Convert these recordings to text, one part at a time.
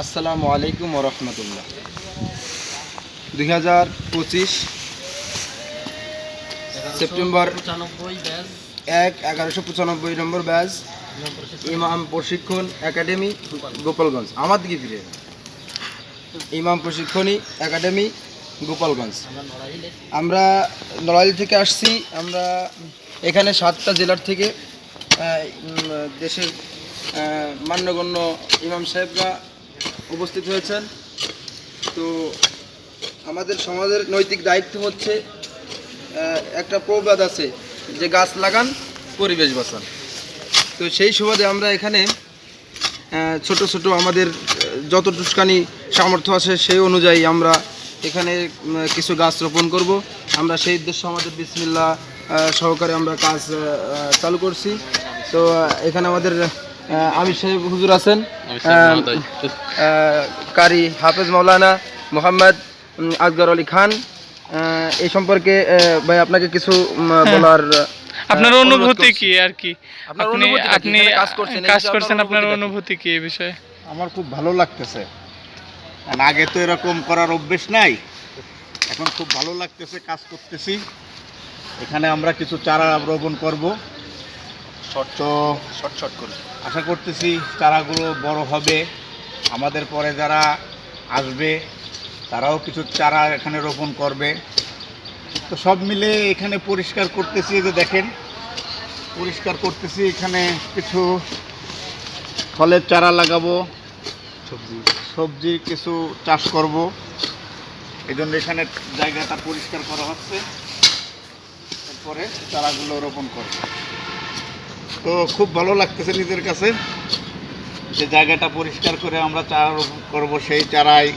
আসসালামু আলাইকুম রহমতুল্লাহ। দুই হাজার পঁচিশ সেপ্টেম্বর এক, এগারোশো পঁচানব্বই নম্বর ব্যাচ, ইমাম প্রশিক্ষণ একাডেমি, গোপালগঞ্জ। আমার দিকে ফিরে ইমাম প্রশিক্ষণী একাডেমি, গোপালগঞ্জ। আমরা নড়াইল থেকে আসছি। আমরা এখানে সাতটা জেলার থেকে দেশের মান্যগণ্য ইমাম সাহেবরা উপস্থিত হয়েছেন। তো আমাদের সমাজের নৈতিক দায়িত্ব হচ্ছে একটা প্রবাদ আছে যে গাছ লাগান, পরিবেশ বাঁচান। তো সেই সুবাদে আমরা এখানে ছোট ছোট আমাদের যত টুসকানি সামর্থ্য আছে সেই অনুযায়ী আমরা এখানে কিছু গাছ রোপণ করব। আমরা সেই উদ্দেশ্যে আমাদের বিসমিল্লা সহকারে আমরা কাজ চালু করছি। তো এখানে আমাদের আমির সাহেব হুজুর আছেন। কারি হাফেজ মৌলানা মোহাম্মদ উম, আসগর আলী খান। আহ, এই সম্পর্কে ভাই আপনাকে কিছু বলার আপনার অনুভূতি কি আর কি? আপনি আপনি কাজ করছেন, কাজ করছেন আপনার? অনুভূতি কি এই বিষয়ে? আমার খুব ভালো লাগতেছে। আগে তো এরকম করার অভ্যেস নাই। এখন খুব ভালো লাগতেছে কাজ করতেছি। এখানে আমরা কিছু চারা রোপণ করব। তো শর্ট শর্ট করে। আশা করতেছি চারাগুলো বড় হবে। আমাদের পরে যারা আসবে তারাও কিছু চারা এখানে রোপণ করবে। তো সব মিলে এখানে পরিষ্কার করতেছি যে দেখেন। পরিষ্কার করতেছি এখানে কিছু ফলের চারা লাগাবো। সবজি। সবজি কিছু চাষ করব। এই জন্য এখানে জায়গাটা পরিষ্কার করা হচ্ছে। তারপরে চারাগুলো রোপণ করব। তো খুব ভালো লাগতেছে নিজের কাছে। যে জায়গাটা পরিষ্কার করে আমরা চারা রোপণ করব সেই চারাই।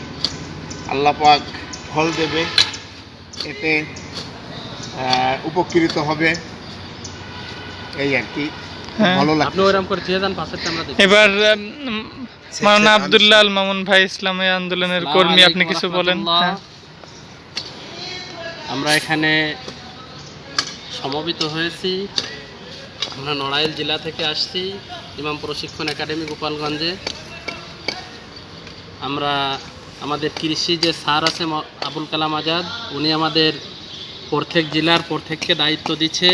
আল্লাহ পাক ফল দেবে এতে আহ, উপকৃত হবে। এই আর কি হ্যাঁ। এবার মাওলানা আব্দুল্লাহ আল মামুন ভাই ইসলামী আন্দোলনের কর্মী আপনি কিছু বলেন। হ্যাঁ। আমরা এখানে সমবেত হয়েছি। আমরা নড়াইল জেলা থেকে আসছি, ইমাম প্রশিক্ষণ একাডেমি, গোপালগঞ্জে। আমরা আমাদের কৃষি যে স্যার আছে আবুল কালাম আজাদ, উনি আমাদের প্রত্যেক জেলার প্রত্যেককে দায়িত্ব দিচ্ছে।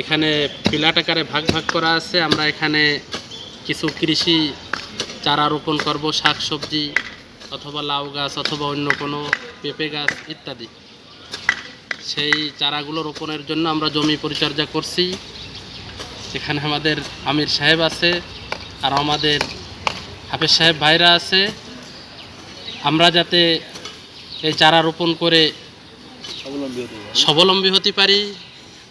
এখানে পিলাট আকারে ভাগ ভাগ করা আছে। আমরা এখানে কিছু কৃষি চারা রোপণ করব শাক সবজি অথবা লাউ গাছ অথবা অন্য কোনো পেঁপে গাছ ইত্যাদি। সেই চারাগুলো রোপণের জন্য আমরা জমি পরিচর্যা করছি। এখানে আমাদের আমির সাহেব আছে আর আমাদের হাফেজ সাহেব ভাইরা আছে। আমরা যাতে এই চারা রোপণ করে স্বাবলম্বী হতে পারি।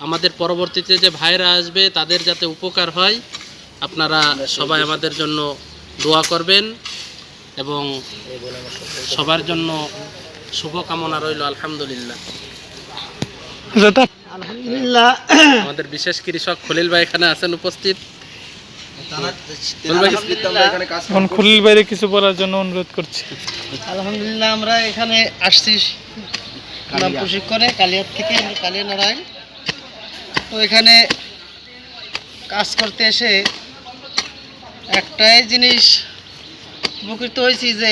আমাদের পরবর্তীতে যে ভাইরা আসবে, তাদের যাতে উপকার হয়, আপনারা সবাই আমাদের জন্য দোয়া করবেন এবং সবার জন্য শুভকামনা রইল, আলহামদুলিল্লাহ। আলহামদুলিল্লাহ। আমাদের বিশেষ কৃষক খলিল ভাই এখানে আছেন উপস্থিত। এখানে খুলিল বাইরে কিছু বলার জন্য অনুরোধ করছি। আলহামদুলিল্লাহ আমরা এখানে আসছি নাম প্রশিক্ষণে কালিয়ার থেকে কালিয়া নারায়ণ তো এখানে কাজ করতে এসে একটাই জিনিস উপকৃত হয়েছি যে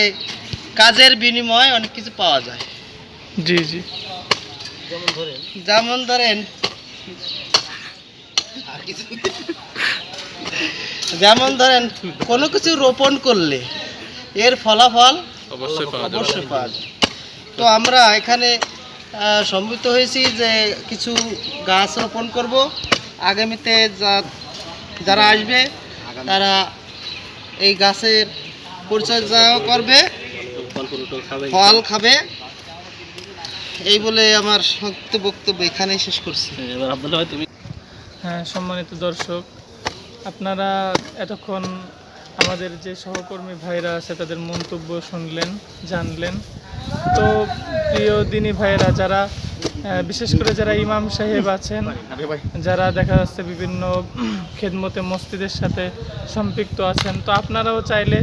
কাজের বিনিময়ে অনেক কিছু পাওয়া যায়। জি জি। যেমন ধরেন। যেমন ধরেন। কোনো কিছু রোপণ করলে এর ফলাফল অবশ্যই পাওয়া যাবে। অবশ্যই পাওয়া যায় তো আমরা এখানে সম্মিলিত হয়েছি যে কিছু গাছ রোপণ করব। আগামীতে যা যারা আসবে তারা এই গাছের পরিচর্যাও করবে। ফল খাবে। এই বলে আমার সংক্ষিপ্ত বক্তব্য এখানেই শেষ করছি। এবার আব্দুল্লাহ ভাই তুমি? হ্যাঁ সম্মানিত দর্শক আপনারা এতক্ষণ আমাদের যে সহকর্মী ভাইরা আছে তাদের মন্তব্য শুনলেন জানলেন। তো প্রিয় দিনী ভাইরা যারা বিশেষ করে যারা ইমাম সাহেব আছেন যারা দেখা যাচ্ছে বিভিন্ন খেদমতে মসজিদের সাথে সম্পৃক্ত আছেন তো আপনারাও চাইলে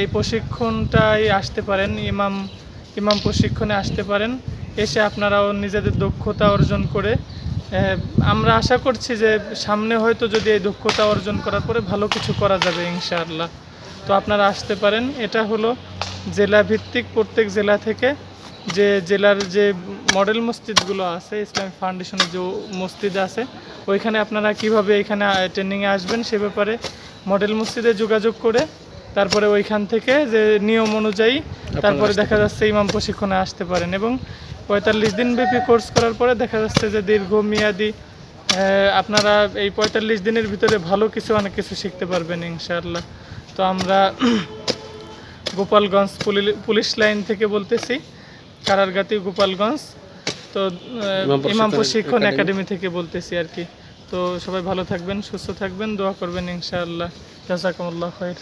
এই প্রশিক্ষণটাই আসতে পারেন ইমাম ইমাম প্রশিক্ষণে আসতে পারেন। এসে আপনারাও নিজেদের দক্ষতা অর্জন করে আমরা আশা করছি যে সামনে হয়তো যদি এই দক্ষতা অর্জন করার পরে ভালো কিছু করা যাবে ইনশাআল্লাহ। তো আপনারা আসতে পারেন। এটা হলো জেলা ভিত্তিক প্রত্যেক জেলা থেকে যে জেলার যে মডেল মসজিদগুলো আছে ইসলামিক ফাউন্ডেশনের যে মসজিদ আছে ওইখানে আপনারা কীভাবে এখানে ট্রেনিংয়ে আসবেন সে ব্যাপারে মডেল মসজিদে যোগাযোগ করে তারপরে ওইখান থেকে যে নিয়ম অনুযায়ী তারপরে দেখা যাচ্ছে ইমাম প্রশিক্ষণে আসতে পারেন। এবং পঁয়তাল্লিশ দিন ব্যাপী কোর্স করার পরে দেখা যাচ্ছে যে দীর্ঘমেয়াদী আপনারা এই পঁয়তাল্লিশ দিনের ভিতরে ভালো কিছু অনেক কিছু শিখতে পারবেন ইনশাআল্লাহ। তো আমরা গোপালগঞ্জ পুলিশ লাইন থেকে বলতেছি কারারগাতি গোপালগঞ্জ। তো ইমাম প্রশিক্ষণ একাডেমি। থেকে বলতেছি আর কি। তো সবাই ভালো থাকবেন সুস্থ থাকবেন দোয়া করবেন ইনশাআল্লাহ। জাজাকুমুল্লাহ খাইর।